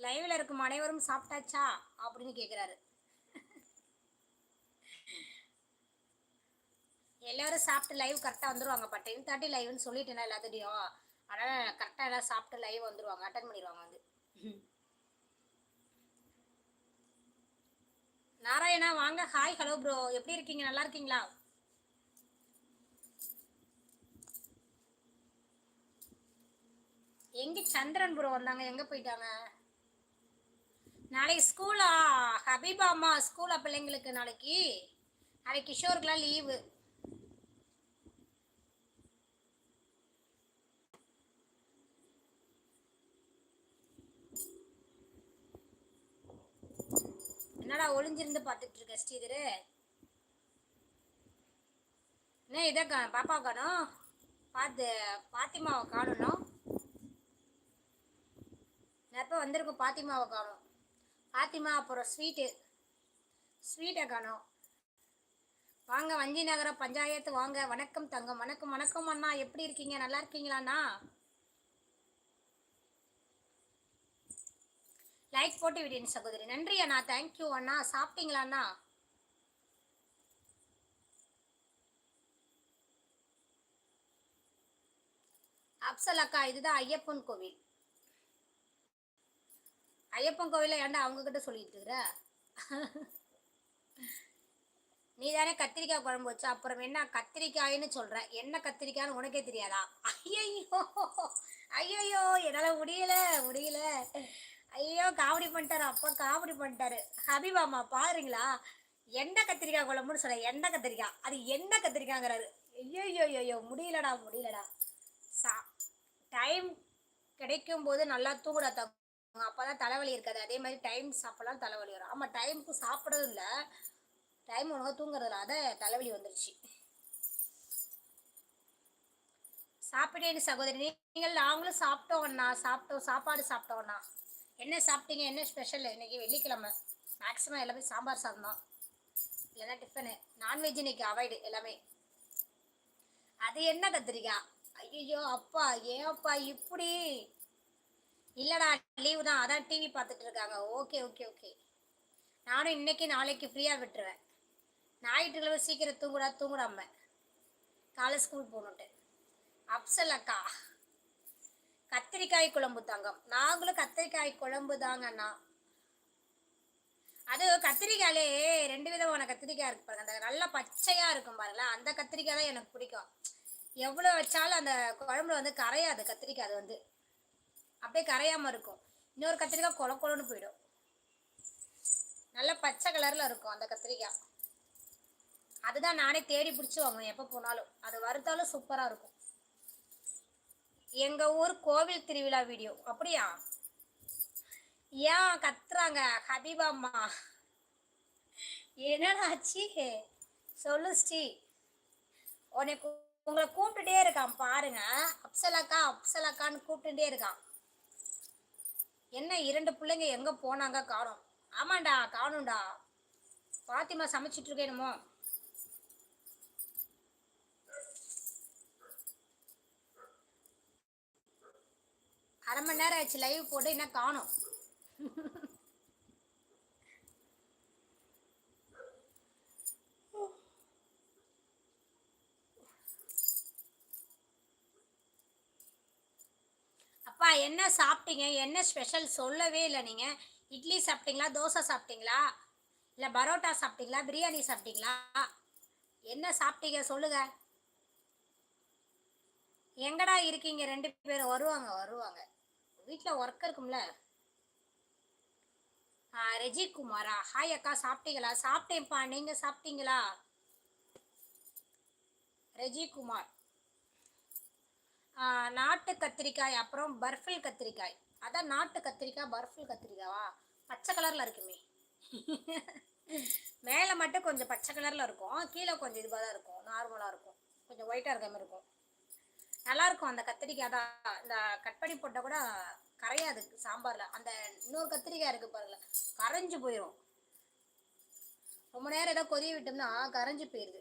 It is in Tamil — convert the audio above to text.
லைவில் இருக்கும் அனைவரும் சாப்பிட்டாச்சா? அப்படின்னு கேட்குறாரு எல்லோரும் சாப்பிட்டு லைவ் கரெக்டாக வந்துடுவாங்கப்பா டென் தேர்ட்டி லைவ்னு சொல்லிட்டேனா எல்லாத்துட்டையும் அதனால் கரெக்டாக எல்லாம் சாப்பிட்டு லைவ் வந்துடுவாங்க அட்டன் பண்ணிடுவாங்க வந்து. நாராயணா வாங்க. ஹாய் ஹலோ ப்ரோ எப்படி இருக்கீங்க? நல்லா இருக்கீங்களா? எங்க சந்திரன் ப்ரோ வந்தாங்க? எங்க போயிட்டாங்க? நாளைக்கு ஸ்கூலா? ஹபீபா அம்மா ஸ்கூலா பிள்ளைங்களுக்கு நாளைக்கு? நாளைக்கு கிஷோருக்குலாம் லீவு. என்னடா ஒளிஞ்சிருந்து பார்த்துட்டு இருக்க ஸ்ரீதரு? என்ன இதை கா பாப்பா காணும்? பார்த்து பாத்திமாவை காணணும் எப்போ வந்திருக்கும் பாத்திமாவை காணும்? பாத்திமா அப்புறம் ஸ்வீட்டு. ஸ்வீட்டை காணும். வாங்க வஞ்சி நகர பஞ்சாயத்து வாங்க. வணக்கம் தங்கம் வணக்கம் வணக்கம் அண்ணா. எப்படி இருக்கீங்க? நல்லா இருக்கீங்களாண்ணா லைக் போட்டு விடுங்க சகோதரி. நன்றி அண்ணா. தேங்க்யூ அண்ணா. சாப்பிட்டீங்களாண்ணா அப்சல் அக்கா இதுதான் ஐயப்பன் கோவில். ஐயப்பன் கோவில ஏன்டா அவங்க கிட்ட சொல்லிட்டு இருக்கிற நீ தானே கத்திரிக்காய் குழம்பு வச்ச அப்புறம் என்ன கத்திரிக்காய்னு சொல்ற? என்ன கத்திரிக்காய்னு உனக்கே தெரியாதா? ஐயோ ஐயோ என்னால் முடியல முடியல. ஐயோ காமெடி பண்ணிட்டாரு அப்பா காமெடி பண்ணிட்டாரு. ஹபிபாமா பாருங்களா. எண்ணெய் கத்திரிக்காய் குழம்புன்னு சொல்ல எண்ணெய் கத்திரிக்காய்? அது என்ன கத்திரிக்காய்ங்கிறாரு. ஐயோ ஐயோ முடியலடா முடியலடா. சா டைம் கிடைக்கும் போது நல்லா தூங்குடா தங்க அப்போ தான் தலைவலி இருக்காது. அதே மாதிரி டைம் சாப்பிடலாம் தலைவலி வரும். ஆமாம் டைமுக்கு சாப்பிட்றதும் இல்லை டைம் ஒழுங்காக தூங்குறதுல அதை தலைவலி வந்துருச்சு. சாப்பிட்டேன் சகோதரி. நீங்கள் நாங்களும் சாப்பிட்டோம் அண்ணா. சாப்பிட்டோம். சாப்பாடு சாப்பிட்டோம் அண்ணா. என்ன சாப்பிட்டீங்க? என்ன ஸ்பெஷல் இன்னைக்கு வெள்ளிக்கிழமை. மேக்ஸிமம் எல்லாமே சாம்பார் சாதம் தான். இல்லைன்னா டிஃபனு நான்வெஜ் இன்னைக்கு அவாய்டு எல்லாமே. அது என்ன கத்திரிக்காய் ஐயோ அப்பா. ஏன் அப்பா? இப்படி. இல்லைடா லீவு தான். அதான் டிவி பார்த்துட்டு இருக்காங்க ஓகே ஓகே ஓகே நானும் இன்னைக்கு நாளைக்கு ஃப்ரீயாக விட்டுருவேன். ஞாயிற்றுக்கிழமை சீக்கிரம் தூங்குடா தூங்குடாம காலை ஸ்கூல் போகணுன்ட்டு அப்சல் அக்கா. கத்திரிக்காய் குழம்பு தங்கம். நாங்களும் கத்திரிக்காய் குழம்பு தாங்கண்ணா அது கத்திரிக்காயிலே ரெண்டு விதமான கத்திரிக்காய் இருக்கு பாருங்க. அந்த நல்லா பச்சையாக இருக்கும் பாருங்களேன் அந்த கத்திரிக்காய் தான் எனக்கு பிடிக்கும். எவ்வளோ வச்சாலும் அந்த குழம்புல வந்து கரையாது கத்திரிக்காய் அது வந்து. அப்படியே கரையாமல் இருக்கும். இன்னொரு கத்திரிக்காய் கொல கொலன்னு போயிடும். நல்ல பச்சை கலரில் இருக்கும் அந்த கத்திரிக்காய். அதுதான் நானே தேடி பிடிச்சி வாங்குவேன் எப்போ போனாலும். அது வறுத்தாலும் சூப்பராக இருக்கும். எங்கள் ஊர் கோவில் திருவிழா வீடியோ. அப்படியா? ஏன் கத்துறாங்க ஹபீபாம்மா என்னடா ஆச்சு? சொல்லு ஸ்ரீ. உனக்கு உங்களை கூப்பிட்டுட்டே இருக்கான் பாருங்க. அப்சலக்கா அப்சலக்கான்னு கூப்பிட்டுட்டே இருக்கான். என்ன இரண்டு பிள்ளைங்க எங்கே போனாங்க காணும். ஆமாண்டா காணும்டா. பாத்திமா சமைச்சிட்டு இருக்கேனுமோ அரை மணி நேரம் ஆச்சு லைவ் போட்டு என்ன காணும். அப்பா என்ன சாப்பிட்டீங்க? என்ன ஸ்பெஷல் சொல்லவே இல்லை நீங்கள் இட்லி சாப்பிட்டீங்களா? தோசை சாப்பிட்டீங்களா? இல்லை பரோட்டா சாப்பிட்டீங்களா? பிரியாணி சாப்பிட்டீங்களா? என்ன சாப்பிட்டீங்க சொல்லுங்க. எங்கடா இருக்கீங்க? ரெண்டு பேரும் வருவாங்க வருவாங்க. வீட்டில் ஒர்க் இருக்கும்ல. ஆ ரெஜி குமாரா ஹாய் அக்கா சாப்பிட்டீங்களா? சாப்பிட்டேன்ப்பா. நீங்கள் சாப்பிட்டீங்களா? ரெஜி குமார் நாட்டு கத்திரிக்காய் அப்புறம் பர்ஃபில் கத்திரிக்காய். அதான் நாட்டு கத்திரிக்காய் பர்ஃபில் கத்திரிக்காவா? பச்சை கலரில் இருக்குமே. மேலே மட்டும் கொஞ்சம் பச்சை கலரில் இருக்கும். கீழே கொஞ்சம் இதுவாக தான் இருக்கும். நார்மலாக இருக்கும். கொஞ்சம் ஒயிட்டாக இருக்க மாதிரி இருக்கும். நல்லா இருக்கும் அந்த கத்திரிக்காய் தான். இந்த கட் பண்ணி போட்டால் கூட கரையாது சாம்பாரில். அந்த இன்னொரு கத்திரிக்காய் இருக்குது பாருங்களேன். கரைஞ்சு போயிடும் ரொம்ப நேரம் ஏதோ கொதிய விட்டோம்னா கரைஞ்சு போயிடுது